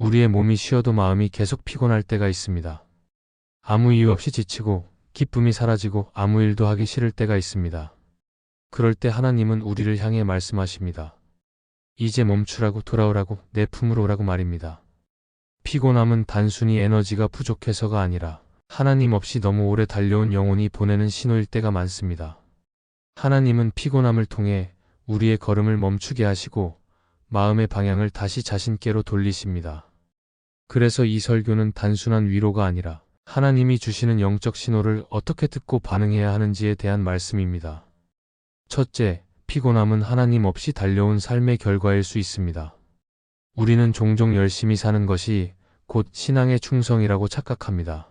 우리의 몸이 쉬어도 마음이 계속 피곤할 때가 있습니다. 아무 이유 없이 지치고 기쁨이 사라지고 아무 일도 하기 싫을 때가 있습니다. 그럴 때 하나님은 우리를 향해 말씀하십니다. 이제 멈추라고 돌아오라고 내 품으로 오라고 말입니다. 피곤함은 단순히 에너지가 부족해서가 아니라 하나님 없이 너무 오래 달려온 영혼이 보내는 신호일 때가 많습니다. 하나님은 피곤함을 통해 우리의 걸음을 멈추게 하시고 마음의 방향을 다시 자신께로 돌리십니다. 그래서 이 설교는 단순한 위로가 아니라 하나님이 주시는 영적 신호를 어떻게 듣고 반응해야 하는지에 대한 말씀입니다. 첫째, 피곤함은 하나님 없이 달려온 삶의 결과일 수 있습니다. 우리는 종종 열심히 사는 것이 곧 신앙의 충성이라고 착각합니다.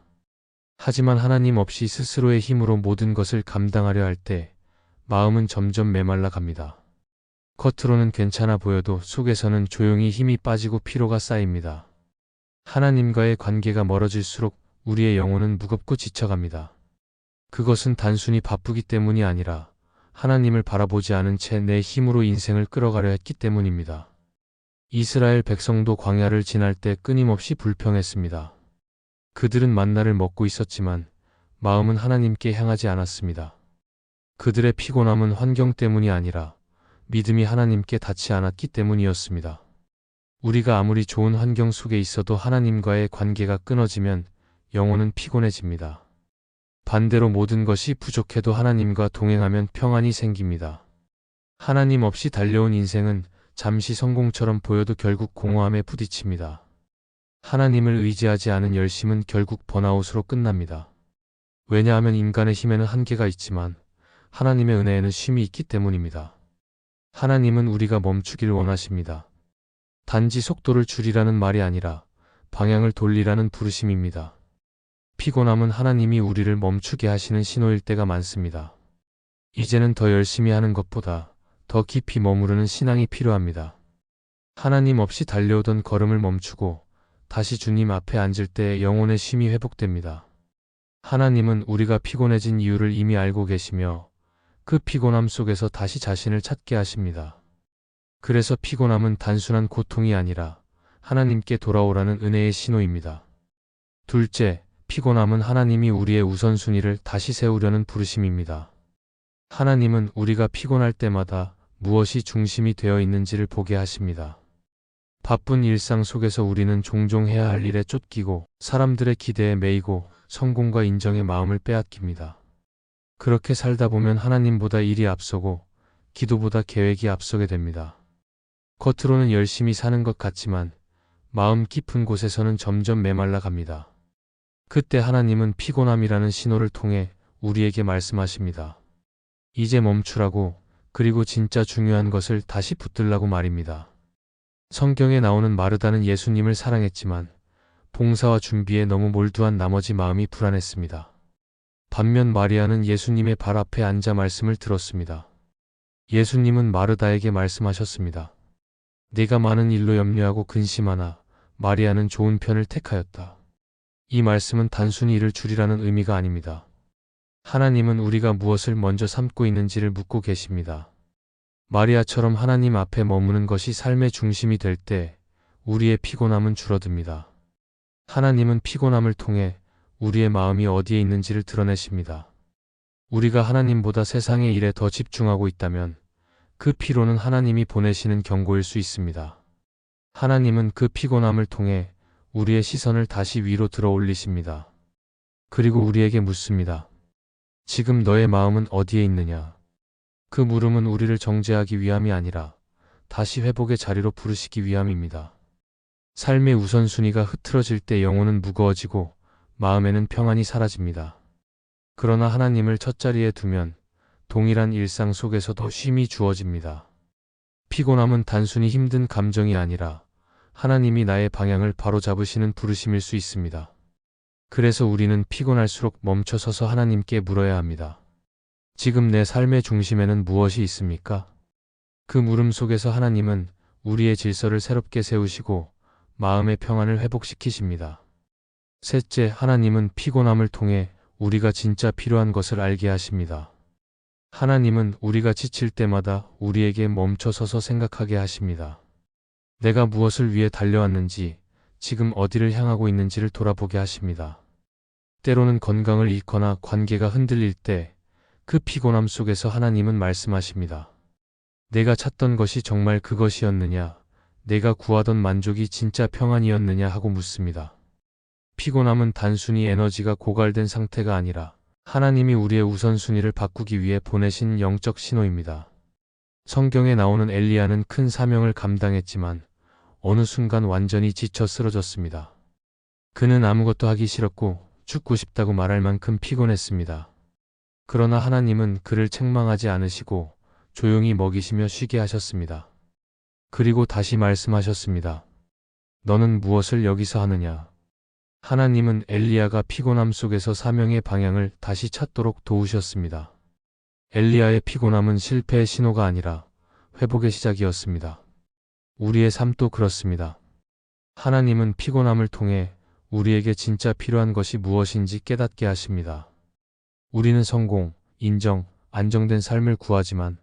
하지만 하나님 없이 스스로의 힘으로 모든 것을 감당하려 할 때 마음은 점점 메말라 갑니다. 겉으로는 괜찮아 보여도 속에서는 조용히 힘이 빠지고 피로가 쌓입니다. 하나님과의 관계가 멀어질수록 우리의 영혼은 무겁고 지쳐갑니다. 그것은 단순히 바쁘기 때문이 아니라 하나님을 바라보지 않은 채 내 힘으로 인생을 끌어가려 했기 때문입니다. 이스라엘 백성도 광야를 지날 때 끊임없이 불평했습니다. 그들은 만나를 먹고 있었지만 마음은 하나님께 향하지 않았습니다. 그들의 피곤함은 환경 때문이 아니라 믿음이 하나님께 닿지 않았기 때문이었습니다. 우리가 아무리 좋은 환경 속에 있어도 하나님과의 관계가 끊어지면 영혼은 피곤해집니다. 반대로 모든 것이 부족해도 하나님과 동행하면 평안이 생깁니다. 하나님 없이 달려온 인생은 잠시 성공처럼 보여도 결국 공허함에 부딪힙니다. 하나님을 의지하지 않은 열심은 결국 번아웃으로 끝납니다. 왜냐하면 인간의 힘에는 한계가 있지만 하나님의 은혜에는 쉼이 있기 때문입니다. 하나님은 우리가 멈추길 원하십니다. 단지 속도를 줄이라는 말이 아니라 방향을 돌리라는 부르심입니다. 피곤함은 하나님이 우리를 멈추게 하시는 신호일 때가 많습니다. 이제는 더 열심히 하는 것보다 더 깊이 머무르는 신앙이 필요합니다. 하나님 없이 달려오던 걸음을 멈추고 다시 주님 앞에 앉을 때 영혼의 쉼이 회복됩니다. 하나님은 우리가 피곤해진 이유를 이미 알고 계시며 그 피곤함 속에서 다시 자신을 찾게 하십니다. 그래서 피곤함은 단순한 고통이 아니라 하나님께 돌아오라는 은혜의 신호입니다. 둘째, 피곤함은 하나님이 우리의 우선순위를 다시 세우려는 부르심입니다. 하나님은 우리가 피곤할 때마다 무엇이 중심이 되어 있는지를 보게 하십니다. 바쁜 일상 속에서 우리는 종종 해야 할 일에 쫓기고 사람들의 기대에 매이고 성공과 인정의 마음을 빼앗깁니다. 그렇게 살다 보면 하나님보다 일이 앞서고 기도보다 계획이 앞서게 됩니다. 겉으로는 열심히 사는 것 같지만 마음 깊은 곳에서는 점점 메말라 갑니다. 그때 하나님은 피곤함이라는 신호를 통해 우리에게 말씀하십니다. 이제 멈추라고 그리고 진짜 중요한 것을 다시 붙들라고 말입니다. 성경에 나오는 마르다는 예수님을 사랑했지만 봉사와 준비에 너무 몰두한 나머지 마음이 불안했습니다. 반면 마리아는 예수님의 발 앞에 앉아 말씀을 들었습니다. 예수님은 마르다에게 말씀하셨습니다. 네가 많은 일로 염려하고 근심하나 마리아는 좋은 편을 택하였다. 이 말씀은 단순히 일을 줄이라는 의미가 아닙니다. 하나님은 우리가 무엇을 먼저 삼고 있는지를 묻고 계십니다. 마리아처럼 하나님 앞에 머무는 것이 삶의 중심이 될 때 우리의 피곤함은 줄어듭니다. 하나님은 피곤함을 통해 우리의 마음이 어디에 있는지를 드러내십니다. 우리가 하나님보다 세상의 일에 더 집중하고 있다면 그 피로는 하나님이 보내시는 경고일 수 있습니다. 하나님은 그 피곤함을 통해 우리의 시선을 다시 위로 들어 올리십니다. 그리고 우리에게 묻습니다. 지금 너의 마음은 어디에 있느냐? 그 물음은 우리를 정죄하기 위함이 아니라 다시 회복의 자리로 부르시기 위함입니다. 삶의 우선순위가 흐트러질 때 영혼은 무거워지고 마음에는 평안이 사라집니다. 그러나 하나님을 첫 자리에 두면 동일한 일상 속에서도 쉼이 주어집니다. 피곤함은 단순히 힘든 감정이 아니라 하나님이 나의 방향을 바로 잡으시는 부르심일 수 있습니다. 그래서 우리는 피곤할수록 멈춰서서 하나님께 물어야 합니다. 지금 내 삶의 중심에는 무엇이 있습니까? 그 물음 속에서 하나님은 우리의 질서를 새롭게 세우시고 마음의 평안을 회복시키십니다. 셋째, 하나님은 피곤함을 통해 우리가 진짜 필요한 것을 알게 하십니다. 하나님은 우리가 지칠 때마다 우리에게 멈춰서서 생각하게 하십니다. 내가 무엇을 위해 달려왔는지, 지금 어디를 향하고 있는지를 돌아보게 하십니다. 때로는 건강을 잃거나 관계가 흔들릴 때 그 피곤함 속에서 하나님은 말씀하십니다. 내가 찾던 것이 정말 그것이었느냐? 내가 구하던 만족이 진짜 평안이었느냐 하고 묻습니다. 피곤함은 단순히 에너지가 고갈된 상태가 아니라 하나님이 우리의 우선순위를 바꾸기 위해 보내신 영적 신호입니다. 성경에 나오는 엘리야는 큰 사명을 감당했지만 어느 순간 완전히 지쳐 쓰러졌습니다. 그는 아무것도 하기 싫었고 죽고 싶다고 말할 만큼 피곤했습니다. 그러나 하나님은 그를 책망하지 않으시고 조용히 먹이시며 쉬게 하셨습니다. 그리고 다시 말씀하셨습니다. 너는 무엇을 여기서 하느냐? 하나님은 엘리야가 피곤함 속에서 사명의 방향을 다시 찾도록 도우셨습니다. 엘리야의 피곤함은 실패의 신호가 아니라 회복의 시작이었습니다. 우리의 삶도 그렇습니다. 하나님은 피곤함을 통해 우리에게 진짜 필요한 것이 무엇인지 깨닫게 하십니다. 우리는 성공, 인정, 안정된 삶을 구하지만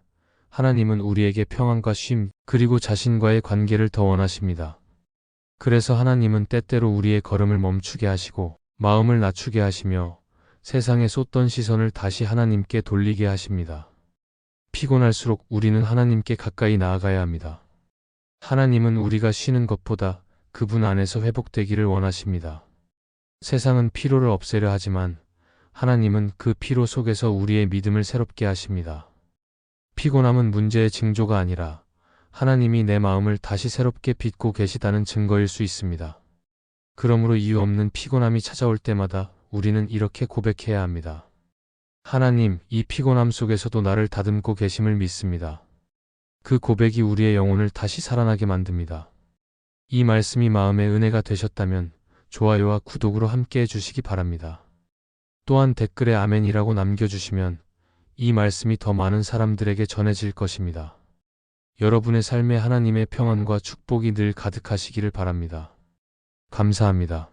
하나님은 우리에게 평안과 쉼, 그리고 자신과의 관계를 더 원하십니다. 그래서 하나님은 때때로 우리의 걸음을 멈추게 하시고 마음을 낮추게 하시며 세상에 쏟던 시선을 다시 하나님께 돌리게 하십니다. 피곤할수록 우리는 하나님께 가까이 나아가야 합니다. 하나님은 우리가 쉬는 것보다 그분 안에서 회복되기를 원하십니다. 세상은 피로를 없애려 하지만 하나님은 그 피로 속에서 우리의 믿음을 새롭게 하십니다. 피곤함은 문제의 징조가 아니라 하나님이 내 마음을 다시 새롭게 빚고 계시다는 증거일 수 있습니다. 그러므로 이유 없는 피곤함이 찾아올 때마다 우리는 이렇게 고백해야 합니다. 하나님, 이 피곤함 속에서도 나를 다듬고 계심을 믿습니다. 그 고백이 우리의 영혼을 다시 살아나게 만듭니다. 이 말씀이 마음의 은혜가 되셨다면 좋아요와 구독으로 함께 해주시기 바랍니다. 또한 댓글에 아멘이라고 남겨주시면 이 말씀이 더 많은 사람들에게 전해질 것입니다. 여러분의 삶에 하나님의 평안과 축복이 늘 가득하시기를 바랍니다. 감사합니다.